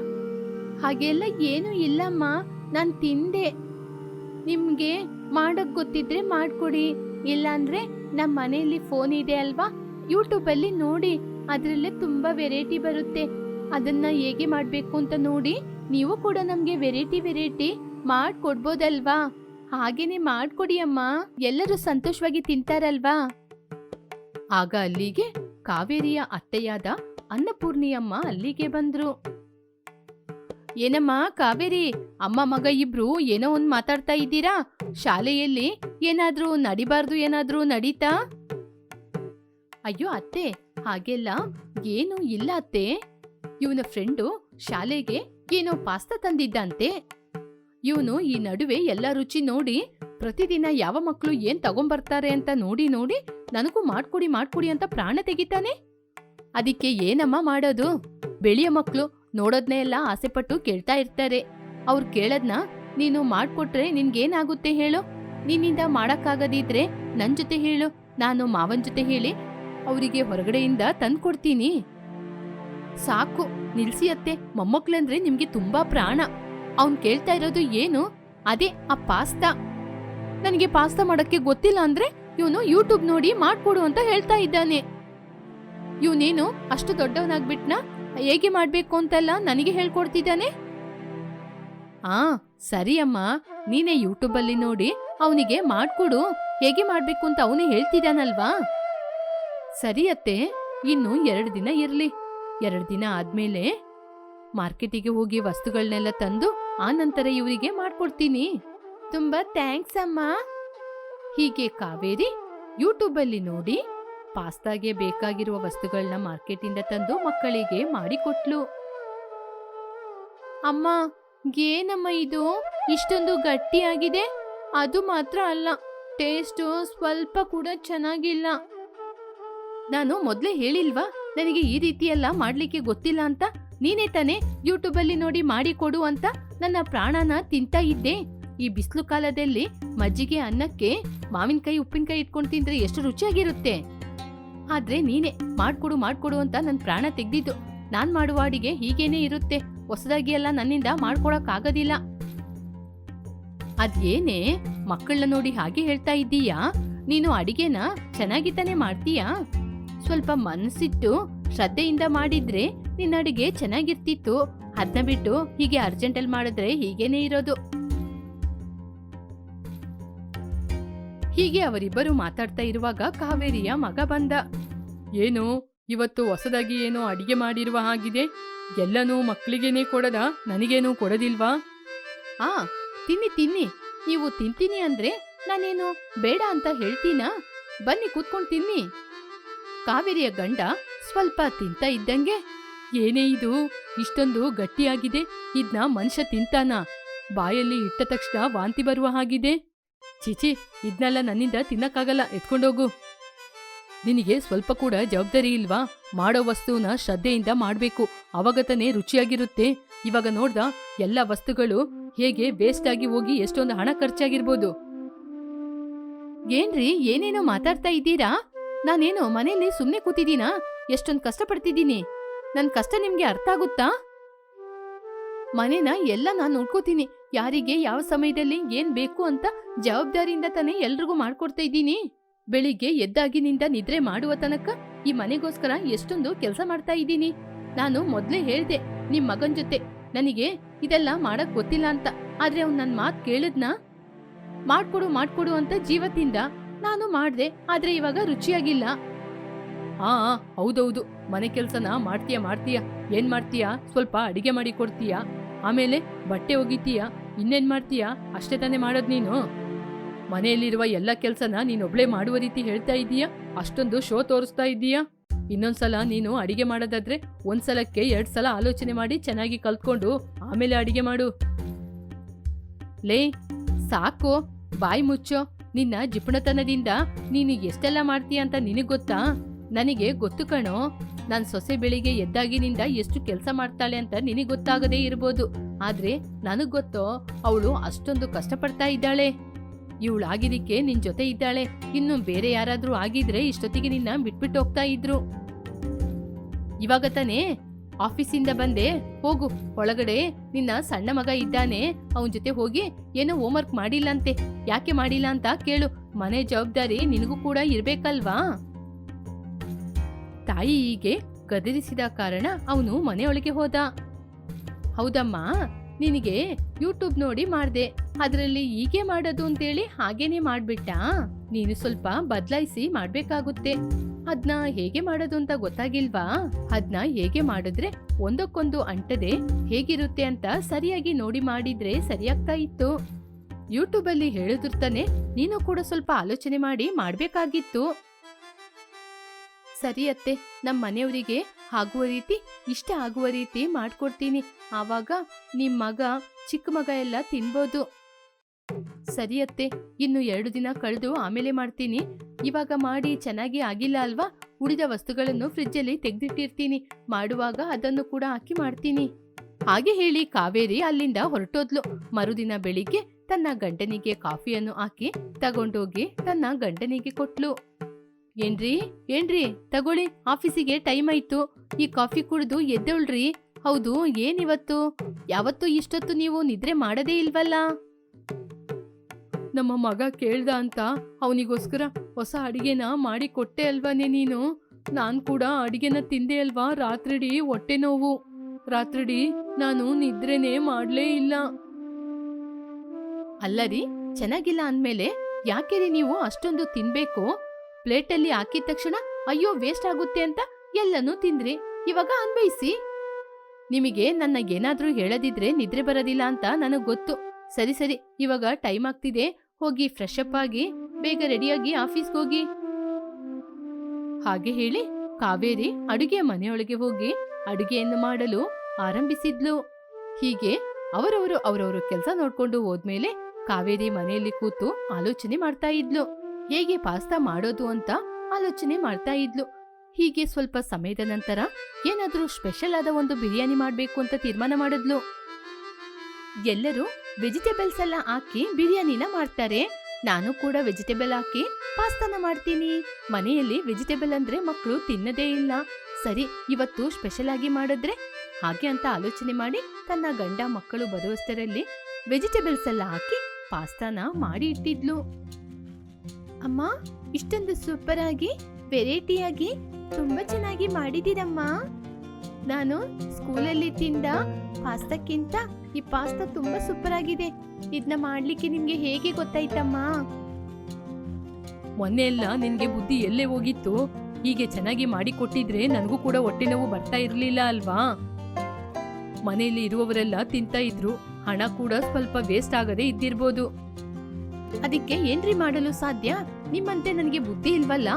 ಹಾಗೆಲ್ಲ ಏನು ಇಲ್ಲಮ್ಮ. ನಾನು ತಿಂದೆ. ನಿಮ್ಗೆ ಮಾಡಕ್ ಗೊತ್ತಿದ್ರೆ ಮಾಡ್ಕೊಡಿ. ಇಲ್ಲಾಂದ್ರೆ ನಮ್ಮ ಮನೆಯಲ್ಲಿ ಫೋನ್ ಇದೆ ಅಲ್ವಾ? ಯೂಟ್ಯೂಬಲ್ಲಿ ನೋಡಿ. ಅದರಲ್ಲೇ ತುಂಬಾ ವೆರೈಟಿ ಬರುತ್ತೆ. ಅದನ್ನ ಹೇಗೆ ಮಾಡ್ಬೇಕು ಅಂತ ನೋಡಿ. ನೀವು ಕೂಡ ನಮ್ಗೆ ವೆರೈಟಿ ವೆರೈಟಿ ಮಾಡ್ಕೊಡ್ಬೋದಲ್ವಾ? ಹಾಗೇನೆ ಮಾಡ್ಕೊಡಿ ಅಮ್ಮ ಎಲ್ಲರೂ ಸಂತೋಷವಾಗಿ ತಿಂತಾರಲ್ವಾ? ಆಗ ಅಲ್ಲಿಗೆ ಕಾವೇರಿಯ ಅತ್ತೆಯಾದ ಅನ್ನಪೂರ್ಣಿಯಮ್ಮ ಅಲ್ಲಿಗೆ ಬಂದ್ರು. ಏನಮ್ಮ ಕಾವೇರಿ, ಅಮ್ಮ ಮಗ ಇಬ್ರು ಏನೋ ಒಂದ್ ಮಾತಾಡ್ತಾ ಇದ್ದೀರಾ? ಶಾಲೆಯಲ್ಲಿ ಏನಾದ್ರೂ ನಡಿಬಾರ್ದು ಏನಾದ್ರೂ ನಡೀತಾ? ಅಯ್ಯೋ ಅತ್ತೆ, ಹಾಗೆಲ್ಲ ಏನು ಇಲ್ಲ ಅತ್ತೆ. ಇವನ ಫ್ರೆಂಡು ಶಾಲೆಗೆ ಏನೋ ಪಾಸ್ತಾ ತಂದಿದ್ದಂತೆ ಇವನು ಈ ನಡುವೆ ಎಲ್ಲ ರುಚಿ ನೋಡಿ, ಪ್ರತಿದಿನ ಯಾವ ಮಕ್ಕಳು ಏನ್ ತಗೊಂಬರ್ತಾರೆ ಅಂತ ನೋಡಿ ನೋಡಿ ನನಗೂ ಮಾಡ್ಕೊಡಿ ಮಾಡ್ಕೊಡಿ ಅಂತ ಪ್ರಾಣ ತೆಗಿತಾನೆ. ಅದಕ್ಕೆ ಏನಮ್ಮ ಮಾಡೋದು? ಬೆಳೆಯ ಮಕ್ಕಳು ನೋಡೋದ್ನೇ ಎಲ್ಲ ಆಸೆಪಟ್ಟು ಕೇಳ್ತಾ ಇರ್ತಾರೆ. ಅವ್ರು ಕೇಳದ್ನ, ನೀನು ಮಾಡ್ಕೊಟ್ರೆ ನಿನ್ಗೇನಾಗುತ್ತೆ ಹೇಳು? ನಿನ್ನಿಂದ ಮಾಡಕ್ಕಾಗದಿದ್ರೆ ನನ್ ಜೊತೆ ಹೇಳು, ನಾನು ಮಾವನ್ ಜೊತೆ ಹೇಳಿ ಅವರಿಗೆ ಹೊರಗಡೆಯಿಂದ ತಂದ್ಕೊಡ್ತೀನಿ. ಸಾಕು, ನಿಲ್ಸಿ ಅತ್ತೆ, ಮೊಮ್ಮಕ್ಳಂದ್ರೆ ನಿಮ್ಗೆ ತುಂಬಾ ಪ್ರಾಣ. ಅವ್ನ್ ಕೇಳ್ತಾ ಇರೋದು ಏನು? ಅದೇ ಆ ಪಾಸ್ತಾ. ನನಗೆ ಪಾಸ್ತಾ ಮಾಡಕ್ಕೆ ಗೊತ್ತಿಲ್ಲ ಅಂದ್ರೆ ಇವನು ಯೂಟ್ಯೂಬ್ ನೋಡಿ ಮಾಡ್ಕೊಡು ಅಂತ ಹೇಳ್ತಾ ಇದ್ದಾನೆ. ಇವನೇನು ಅಷ್ಟು ದೊಡ್ಡವನಾಗ್ಬಿಟ್ನ? ಹೇಗೆ ಮಾಡ್ಬೇಕು ಅಂತೆಲ್ಲ ನನಗೆ ಹೇಳ್ಕೊಡ್ತಿದ್ದಾನೆ? ಆ, ಸರಿ ಅಮ್ಮ. ನೀನೇ ಯೂಟ್ಯೂಬಲ್ಲಿ ನೋಡಿ ಅವನಿಗೆ ಮಾಡ್ಕೊಡು. ಹೇಗೆ ಮಾಡ್ಬೇಕು ಅಂತ ಅವನು ಹೇಳ್ತಿದ್ದಾನಲ್ವಾ? ಸರಿ ಅತ್ತೆ, ಇನ್ನು ಎರಡು ದಿನ ಇರ್ಲಿ. ಎರಡು ದಿನ ಆದ್ಮೇಲೆ ಮಾರ್ಕೆಟಿಗೆ ಹೋಗಿ ವಸ್ತುಗಳನ್ನೆಲ್ಲ ತಂದು ಆ ನಂತರ ಇವರಿಗೆ ಮಾಡ್ಕೊಡ್ತೀನಿ. ತುಂಬಾ ಥ್ಯಾಂಕ್ಸ್ ಅಮ್ಮ. ಹೀಗೆ ಕಾವೇರಿ ಯೂಟ್ಯೂಬಲ್ಲಿ ನೋಡಿ ಪಾಸ್ತಾಗೆ ಬೇಕಾಗಿರುವ ವಸ್ತುಗಳನ್ನ ಮಾರ್ಕೆಟಿಂದ ತಂದು ಮಕ್ಕಳಿಗೆ ಮಾಡಿಕೊಟ್ಲು. ಅಮ್ಮ, ಏನಮ್ಮ ಇದು? ಇಷ್ಟೊಂದು ಗಟ್ಟಿಯಾಗಿದೆ. ಅದು ಮಾತ್ರ ಅಲ್ಲ, ಟೇಸ್ಟು ಸ್ವಲ್ಪ ಕೂಡ ಚೆನ್ನಾಗಿಲ್ಲ. ನಾನು ಮೊದಲೇ ಹೇಳಿಲ್ವಾ? ನನಗೆ ಈ ರೀತಿ ಎಲ್ಲ ಮಾಡ್ಲಿಕ್ಕೆ ಗೊತ್ತಿಲ್ಲ ಅಂತ? ನೀನೇ ತಾನೇ ಯೂಟ್ಯೂಬಲ್ಲಿ ನೋಡಿ ಮಾಡಿ ಕೊಡು ಅಂತ ನನ್ನ ಪ್ರಾಣನ ತಿಂತ ಇದ್ದೆ. ಈ ಬಿಸಿಲು ಕಾಲದಲ್ಲಿ ಮಜ್ಜಿಗೆ ಅನ್ನಕ್ಕೆ ಮಾವಿನಕಾಯಿ, ಉಪ್ಪಿನಕಾಯಿ ಇಟ್ಕೊಂಡು ತಿಂದ್ರೆ ಎಷ್ಟು ರುಚಿಯಾಗಿರುತ್ತೆ? ಆದ್ರೆ ನೀನೆ ಮಾಡ್ಕೊಡು ಮಾಡ್ಕೊಡು ಅಂತ ನನ್ನ ಪ್ರಾಣ ತೆಗ್ದಿದ್ದು. ನಾನ್ ಮಾಡುವ ಅಡಿಗೆ ಹೀಗೇನೆ ಇರುತ್ತೆ. ಹೊಸದಾಗಿ ಎಲ್ಲ ನನ್ನಿಂದ ಮಾಡ್ಕೊಳಕ್ ಆಗೋದಿಲ್ಲ ಅದೇನೇ ಮಕ್ಕಳನ್ನ ನೋಡಿ ಹಾಗೆ ಹೇಳ್ತಾ ಇದ್ದೀಯಾ? ನೀನು ಅಡಿಗೆನ ಚೆನ್ನಾಗಿ ತಾನೇ ಮಾಡ್ತೀಯಾ? ಸ್ವಲ್ಪ ಮನಸ್ಸಿಟ್ಟು ಶ್ರದ್ಧೆಯಿಂದ ಮಾಡಿದ್ರೆ ನಿನ್ನ ಅಡಿಗೆ ಚೆನ್ನಾಗಿರ್ತಿತ್ತು. ಅದನ್ನ ಬಿಟ್ಟು ಹೀಗೆ ಅರ್ಜೆಂಟಲ್ಲಿ ಮಾಡಿದ್ರೆ ಹೀಗೇನೆ ಇರೋದು. ಹೀಗೆ ಅವರಿಬ್ಬರು ಮಾತಾಡ್ತಾ ಇರುವಾಗ ಕಾವೇರಿಯ ಮಗ ಬಂದ. ಏನು, ಇವತ್ತು ಹೊಸದಾಗಿ ಏನೋ ಅಡಿಗೆ ಮಾಡಿರುವ ಹಾಗಿದೆ? ಎಲ್ಲನೂ ಮಕ್ಕಳಿಗೇನೆ ಕೊಡದ? ನನಗೇನೂ ಕೊಡದಿಲ್ವಾ? ಆ, ತಿನ್ನಿ ತಿನ್ನಿ. ನೀವು ತಿಂತೀನಿ ಅಂದ್ರೆ ನಾನೇನು ಬೇಡ ಅಂತ ಹೇಳ್ತೀನಾ? ಬನ್ನಿ ಕೂತ್ಕೊಂಡು ತಿನ್ನಿ. ಕಾವೇರಿಯ ಗಂಡ ಸ್ವಲ್ಪ ತಿಂತ ಇದ್ದಂಗೆ, ಏನೇ ಇದು, ಇಷ್ಟೊಂದು ಗಟ್ಟಿಯಾಗಿದೆ, ಇದ್ನ ಮನುಷ್ಯ ತಿಂತಾನ, ಬಾಯಲ್ಲಿ ಇಟ್ಟ ತಕ್ಷಣ ವಾಂತಿ ಬರುವ ಹಾಗಿದೆ. ಚಿಚಿ ಇದ್ನೆಲ್ಲ ನನ್ನಿಂದ ತಿನ್ನಕ್ಕಾಗಲ್ಲ, ಎತ್ಕೊಂಡೋಗು. ನಿನಗೆ ಸ್ವಲ್ಪ ಕೂಡ ಜವಾಬ್ದಾರಿ ಇಲ್ವಾ? ಮಾಡೋ ವಸ್ತುವನ್ನ ಶ್ರದ್ಧೆಯಿಂದ ಮಾಡಬೇಕು ಅವಾಗ ತಾನೇ ರುಚಿಯಾಗಿರುತ್ತೆ. ಇವಾಗ ನೋಡ್ದ, ಎಲ್ಲ ವಸ್ತುಗಳು ಹೇಗೆ ವೇಸ್ಟ್ ಆಗಿ ಹೋಗಿ ಎಷ್ಟೊಂದು ಹಣ ಖರ್ಚಾಗಿರ್ಬೋದು. ಏನ್ರಿ, ಏನೇನೋ ಮಾತಾಡ್ತಾ ಇದ್ದೀರಾ? ನಾನೇನು ಮನೆಯಲ್ಲಿ ಸುಮ್ಮನೆ ಕೂತಿದ್ದೀನಾ? ಎಷ್ಟೊಂದು ಕಷ್ಟಪಡ್ತಿದ್ದೀನಿ. ನನ್ ಕಷ್ಟ ನಿಮ್ಗೆ ಅರ್ಥ ಆಗುತ್ತಾ? ಮನೇನ ಎಲ್ಲ ನಾನು ನೋಡ್ಕೋತೀನಿ. ಯಾರಿಗೆ ಯಾವ ಸಮಯದಲ್ಲಿ ಏನ್ ಬೇಕು ಅಂತ ಜವಾಬ್ದಾರಿಯಿಂದ ತಾನೇ ಎಲ್ರಿಗೂ ಮಾಡ್ಕೊಡ್ತಾ ಇದ್ದೀನಿ. ಬೆಳಿಗ್ಗೆ ಎದ್ದಾಗಿನಿಂದ ನಿದ್ರೆ ಮಾಡುವ ತನಕ ಈ ಮನೆಗೋಸ್ಕರ ಎಷ್ಟೊಂದು ಕೆಲಸ ಮಾಡ್ತಾ ಇದ್ದೀನಿ. ನಾನು ಮೊದ್ಲೇ ಹೇಳ್ದೆ, ನಿಮ್ ಮಗನ್ ಜೊತೆ. ನನಗೆ ಇದೆಲ್ಲ ಮಾಡಕ್ ಗೊತ್ತಿಲ್ಲ ಅಂತ. ಆದ್ರೆ ಅವ್ನ್ ನನ್ ಮಾತು ಕೇಳಿದ್ನ? ಮಾಡ್ಕೊಡು ಮಾಡ್ಕೊಡು ಅಂತ ಜೀವತಿಂದ ನಾನು ಮಾಡ್ದೆ, ಆದ್ರೆ ಇವಾಗ ರುಚಿಯಾಗಿಲ್ಲ. ಆ ಹೌದೌದು. ಮನೆ ಕೆಲ್ಸನ ಮಾಡ್ತೀಯ ಮಾಡ್ತೀಯ. ಏನ್ ಮಾಡ್ತೀಯ? ಸ್ವಲ್ಪ ಅಡಿಗೆ ಮಾಡಿ ಕೊಡ್ತೀಯ. ಆಮೇಲೆ ಬಟ್ಟೆ ಒಗಿತೀಯ. ಇನ್ನೇನ್ ಮಾಡ್ತೀಯ? ಅಷ್ಟೇ ತಾನೇ ಮಾಡೋದ್ ನೀನು. ಮನೆಯಲ್ಲಿರುವ ಎಲ್ಲ ಕೆಲ್ಸನ ನೀನೊಬ್ಳೆ ಮಾಡುವ ರೀತಿ ಹೇಳ್ತಾ ಇದೀಯ ಅಷ್ಟೊಂದು ಶೋ ತೋರಿಸ್ತಾ ಇದ್ದೀಯಾ? ಇನ್ನೊಂದ್ಸಲ ನೀನು ಅಡಿಗೆ ಮಾಡೋದಾದ್ರೆ ಒಂದ್ಸಲಕ್ಕೆ ಎರಡ್ ಸಲ ಆಲೋಚನೆ ಮಾಡಿ ಚೆನ್ನಾಗಿ ಕಲ್ತ್ಕೊಂಡು ಆಮೇಲೆ ಅಡಿಗೆ ಮಾಡು. ಲೇ, ಸಾಕು. ಬಾಯಿ ಮುಚ್ಚೋ. ನಿನ್ನ ಜಿಪುಣತನದಿಂದ ನೀನು ಎಷ್ಟೆಲ್ಲ ಮಾಡ್ತೀಯ ಅಂತ ನಿನಗ್ ಗೊತ್ತಾ? ನನಗೆ ಗೊತ್ತು ಕಣೋ. ನಾನು ಸೊಸೆ ಬೆಳಿಗ್ಗೆ ಎದ್ದಾಗಿನಿಂದ ಎಷ್ಟು ಕೆಲಸ ಮಾಡ್ತಾಳೆ ಅಂತ ನಿನಗ್ ಗೊತ್ತಾಗದೇ ಇರ್ಬೋದು. ಆದ್ರೆ ನನಗೆ ಗೊತ್ತೋ, ಅವಳು ಅಷ್ಟೊಂದು ಕಷ್ಟಪಡ್ತಾ ಇದ್ದಾಳೆ. ಇವಳಾಗಿದ್ದಕ್ಕೆ ನಿನ್ ಜೊತೆ ಇದ್ದಾಳೆ. ಇನ್ನು ಬೇರೆ ಯಾರಾದ್ರೂ ಆಗಿದ್ರೆ ಇಷ್ಟೊತ್ತಿಗೆ ನಿನ್ನ ಬಿಟ್ಬಿಟ್ಟು ಹೋಗ್ತಾ ಇದ್ರು. ಇವಾಗ ತಾನೇ ಆಫೀಸಿಂದ ಬಂದೆ. ಹೋಗು. ಒಳಗಡೆ ನಿನ್ನ ಸಣ್ಣ ಮಗ ಇದ್ದಾನೆ. ಅವನ ಜೊತೆ ಹೋಗಿ ಏನೋ ಹೋಮ್ವರ್ಕ್ ಮಾಡಿಲ್ಲಂತೆ. ಯಾಕೆ ಮಾಡಿಲ್ಲ ಅಂತ ಕೇಳು. ಮನೆ ಜವಾಬ್ದಾರಿ ನಿನಗೂ ಕೂಡ ಇರ್ಬೇಕಲ್ವಾ? ತಾಯಿ ಹೀಗೆ ಗದರಿಸಿದ ಕಾರಣ ಅವನು ಮನೆಯೊಳಗೆ ಹೋದ. ಹೌದಮ್ಮ. ನಿನಗೆ ಯೂಟ್ಯೂಬ್ ನೋಡಿ ಮಾಡ್ದೆ. ಅದರಲ್ಲಿ ಹೀಗೆ ಮಾಡೋದು ಅಂತೇಳಿ ಹಾಗೇನೆ ಮಾಡ್ಬಿಟ್ಟ? ನೀನು ಸ್ವಲ್ಪ ಬದಲಾಯಿಸಿ ಮಾಡ್ಬೇಕಾಗುತ್ತೆ. ಅದ್ನ ಹೇಗೆ ಮಾಡೋದು ಅಂತ ಗೊತ್ತಾಗಿಲ್ವಾ? ಅದ್ನ ಹೇಗೆ ಮಾಡಿದ್ರೆ ಒಂದಕ್ಕೊಂದು ಅಂಟದೆ ಹೇಗಿರುತ್ತೆ ಅಂತ ಸರಿಯಾಗಿ ನೋಡಿ ಮಾಡಿದ್ರೆ ಸರಿಯಾಗ್ತಾ ಇತ್ತು. ಯೂಟ್ಯೂಬ್ ಅಲ್ಲಿ ಹೇಳಿದಿರ್ತಾನೆ ನೀನು ಕೂಡ ಸ್ವಲ್ಪ ಆಲೋಚನೆ ಮಾಡಿ ಮಾಡ್ಬೇಕಾಗಿತ್ತು. ಸರಿ ಅತ್ತೆ ನಮ್ಮ ಮನೆಯವರಿಗೆ ಆಗುವ ರೀತಿ ಇಷ್ಟ ಆಗುವ ರೀತಿ ಮಾಡ್ಕೊಡ್ತೀನಿ. ಆವಾಗ ನಿಮ್ ಮಗ ಚಿಕ್ಕ ಮಗ ಎಲ್ಲ ತಿನ್ಬೋದು. ಸರಿಯತ್ತೆ ಇನ್ನು ಎರಡು ದಿನ ಕಳೆದು ಆಮೇಲೆ ಮಾಡ್ತೀನಿ. ಇವಾಗ ಮಾಡಿ ಚೆನ್ನಾಗಿ ಆಗಿಲ್ಲ ಅಲ್ವಾ? ಉಳಿದ ವಸ್ತುಗಳನ್ನು ಫ್ರಿಜ್ಜಲ್ಲಿ ತೆಗೆದಿಟ್ಟಿರ್ತೀನಿ. ಮಾಡುವಾಗ ಅದನ್ನು ಕೂಡ ಹಾಕಿ ಮಾಡ್ತೀನಿ. ಹಾಗೆ ಹೇಳಿ ಕಾವೇರಿ ಅಲ್ಲಿಂದ ಹೊರಟೋದ್ಲು. ಮರುದಿನ ಬೆಳಿಗ್ಗೆ ತನ್ನ ಗಂಡನಿಗೆ ಕಾಫಿಯನ್ನು ಹಾಕಿ ತಗೊಂಡೋಗಿ ತನ್ನ ಗಂಡನಿಗೆ ಕೊಟ್ಲು. ಏನ್ರಿ ಏನ್ರಿ, ತಗೊಳ್ಳಿ, ಆಫೀಸಿಗೆ ಟೈಮ್ ಆಯ್ತು. ಈ ಕಾಫಿ ಕುಡಿದು ಎದ್ದೇಳ್ರಿ. ಹೌದು, ಏನಿವತ್ತು? ಯಾವತ್ತು ಇಷ್ಟೊತ್ತು ನೀವು ನಿದ್ರೆ ಮಾಡದೇ ಇಲ್ವಲ್ಲ? ನಮ್ಮ ಮಗ ಕೇಳ್ದ ಅಂತ ಅವನಿಗೋಸ್ಕರ ಹೊಸ ಅಡಿಗೆನ ಮಾಡಿ ಕೊಟ್ಟೆ ಅಲ್ವಾನೆ ನೀನು? ನಾನ್ ಕೂಡ ಅಡಿಗೆನ ತಿಂದೆ ಅಲ್ವಾ? ರಾತ್ರಿಡಿ ಹೊಟ್ಟೆ ನೋವು. ರಾತ್ರಿಡಿ ನಾನು ನಿದ್ರೆನೇ ಮಾಡ್ಲೇ ಇಲ್ಲ. ಅಲ್ಲರಿ, ಚೆನ್ನಾಗಿಲ್ಲ ಅಂದ್ಮೇಲೆ ಯಾಕೆ ರೀ ನೀವು ಅಷ್ಟೊಂದು ತಿನ್ಬೇಕು? ಪ್ಲೇಟಲ್ಲಿ ಹಾಕಿದ ತಕ್ಷಣ ಅಯ್ಯೋ ವೇಸ್ಟ್ ಆಗುತ್ತೆ ಅಂತ ಎಲ್ಲನೂ ತಿಂದ್ರಿ. ಇವಾಗ ಅನ್ವಯಿಸಿ. ನಿಮಗೆ ನನ್ನ ಏನಾದ್ರೂ ಹೇಳದಿದ್ರೆ ನಿದ್ರೆ ಬರೋದಿಲ್ಲ ಅಂತ ನನಗ್ ಗೊತ್ತು. ಸರಿ ಸರಿ, ಇವಾಗ ಟೈಮ್ ಆಗ್ತಿದೆ. ಹೋಗಿ ಫ್ರೆಶ್ ಅಪ್ ಆಗಿ, ಬೇಗ ರೆಡಿಯಾಗಿ ಆಫೀಸ್ಗೆ ಹೋಗಿ. ಹಾಗೆ ಹೇಳಿ ಕಾವೇರಿ ಅಡುಗೆ ಮನೆಯೊಳಗೆ ಹೋಗಿ ಅಡುಗೆಯನ್ನು ಮಾಡಲು ಆರಂಭಿಸಿದ್ಲು. ಹೀಗೆ ಅವರವರು ಅವರವರು ಕೆಲಸ ನೋಡ್ಕೊಂಡು ಹೋದ್ಮೇಲೆ ಕಾವೇರಿ ಮನೆಯಲ್ಲಿ ಕೂತು ಆಲೋಚನೆ ಮಾಡ್ತಾ ಇದ್ಲು. ಹೇಗೆ ಪಾಸ್ತಾ ಮಾಡೋದು ಅಂತ ಆಲೋಚನೆ ಮಾಡ್ತಾ ಇದ್ಲು. ಹೀಗೆ ಸ್ವಲ್ಪ ಸಮಯದ ನಂತರ ಏನಾದರೂ ಸ್ಪೆಷಲ್ ಆದ ಒಂದು ಬಿರಿಯಾನಿ ಮಾಡಬೇಕು ಅಂತ ತೀರ್ಮಾನ ಮಾಡಿದ್ಲು. ಎಲ್ಲರೂ ವೆಜಿಟೇಬಲ್ಸ್ ಎಲ್ಲ ಹಾಕಿ ಬಿರಿಯಾನಿನ ಮಾಡ್ತಾರೆ. ನಾನು ಕೂಡ ವೆಜಿಟೇಬಲ್ ಹಾಕಿ ಪಾಸ್ತಾನ ಮಾಡ್ತೀನಿ. ಮನೆಯಲ್ಲಿ ವೆಜಿಟೇಬಲ್ ಅಂದ್ರೆ ಮಕ್ಕಳು ತಿನ್ನದೇ ಇಲ್ಲ. ಸರಿ, ಇವತ್ತು ಸ್ಪೆಷಲ್ ಆಗಿ ಮಾಡಿದ್ರೆ ಹಾಗೆ ಅಂತ ಆಲೋಚನೆ ಮಾಡಿ ತನ್ನ ಗಂಡ ಮಕ್ಕಳು ಬರುವಷ್ಟರಲ್ಲಿ ವೆಜಿಟೇಬಲ್ಸ್ ಎಲ್ಲ ಹಾಕಿ ಪಾಸ್ತಾನ ಮಾಡಿ ಇಟ್ಟಿದ್ಲು. ಅಮ್ಮ, ಇಷ್ಟೊಂದು ಸೂಪರ್ ಆಗಿ ವೆರೈಟಿಯಾಗಿ ತುಂಬಾ ಚೆನ್ನಾಗಿ ಮಾಡಿದ್ದೀರಮ್ಮ. ನಾನು ಸ್ಕೂಲಲ್ಲಿ ತಿಂದ ಪಾಸ್ತಕ್ಕಿಂತ ಈ ಪಾಸ್ತಾ ತುಂಬಾ ಸೂಪರ್ ಆಗಿದೆ ಇದನ್ನ ಮಾಡ್ಲಿಕ್ಕೆ ನಿಮ್ಗೆ ಹೇಗೆ ಗೊತ್ತಾಯ್ತಮ್ಮ? ಮೊನ್ನೆ ಎಲ್ಲ ನಿನ್ಗೆ ಬುದ್ಧಿ ಎಲ್ಲೇ ಹೋಗಿತ್ತು? ಹೀಗೆ ಚೆನ್ನಾಗಿ ಮಾಡಿ ಕೊಟ್ಟಿದ್ರೆ ನನಗೂ ಕೂಡ ಹೊಟ್ಟೆ ನೋವು ಬರ್ತಾ ಇರ್ಲಿಲ್ಲ ಅಲ್ವಾ? ಮನೆಯಲ್ಲಿ ಇರುವವರೆಲ್ಲ ತಿಂತಾ ಇದ್ರು. ಹಣ ಕೂಡ ಸ್ವಲ್ಪ ವೇಸ್ಟ್ ಆಗದೆ ಇದ್ದಿರ್ಬೋದು. ಅದಕ್ಕೆ ಏನ್ರಿ ಮಾಡಲು ಸಾಧ್ಯ? ನಿಮ್ಮಂತೆ ನನಗೆ ಬುದ್ಧಿ ಇಲ್ವಲ್ಲ?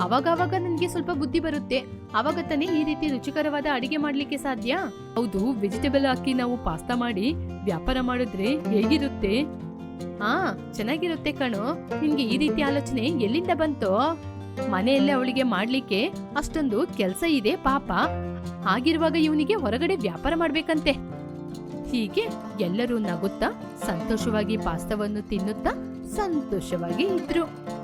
ಅವಾಗವಾಗ ನನಗೆ ಸ್ವಲ್ಪ ಬುದ್ಧಿ ಬರುತ್ತೆ. ಅವಾಗ ತಾನೇ ಈ ರೀತಿ ರುಚಿಕರವಾದ ಅಡಿಗೆ ಮಾಡ್ಲಿಕ್ಕೆ ಸಾಧ್ಯ? ಹೌದು ವೆಜಿಟೇಬಲ್ ಹಾಕಿ ನಾವು ಪಾಸ್ತಾ ಮಾಡಿ, ವ್ಯಾಪಾರ ಮಾಡಿದ್ರೆ ಹೇಗಿರುತ್ತೆ? ಹಾ ಚೆನ್ನಾಗಿರುತ್ತೆ ಕಣೋ. ನಿನ್ಗೆ ಈ ರೀತಿ ಆಲೋಚನೆ ಎಲ್ಲಿಂದ ಬಂತೋ? ಮನೆಯಲ್ಲೇ ಅವಳಿಗೆ ಮಾಡ್ಲಿಕ್ಕೆ ಅಷ್ಟೊಂದು ಕೆಲ್ಸ ಇದೆ ಪಾಪ. ಹಾಗಿರುವಾಗ ಇವನಿಗೆ ಹೊರಗಡೆ ವ್ಯಾಪಾರ ಮಾಡ್ಬೇಕಂತೆ. ಹೀಗೆ ಎಲ್ಲರೂ ನಗುತ್ತಾ, ಸಂತೋಷವಾಗಿ ಪಾಸ್ತಾವನ್ನು ತಿನ್ನುತ್ತಾ, ಸಂತೋಷವಾಗಿ ಇದ್ರು.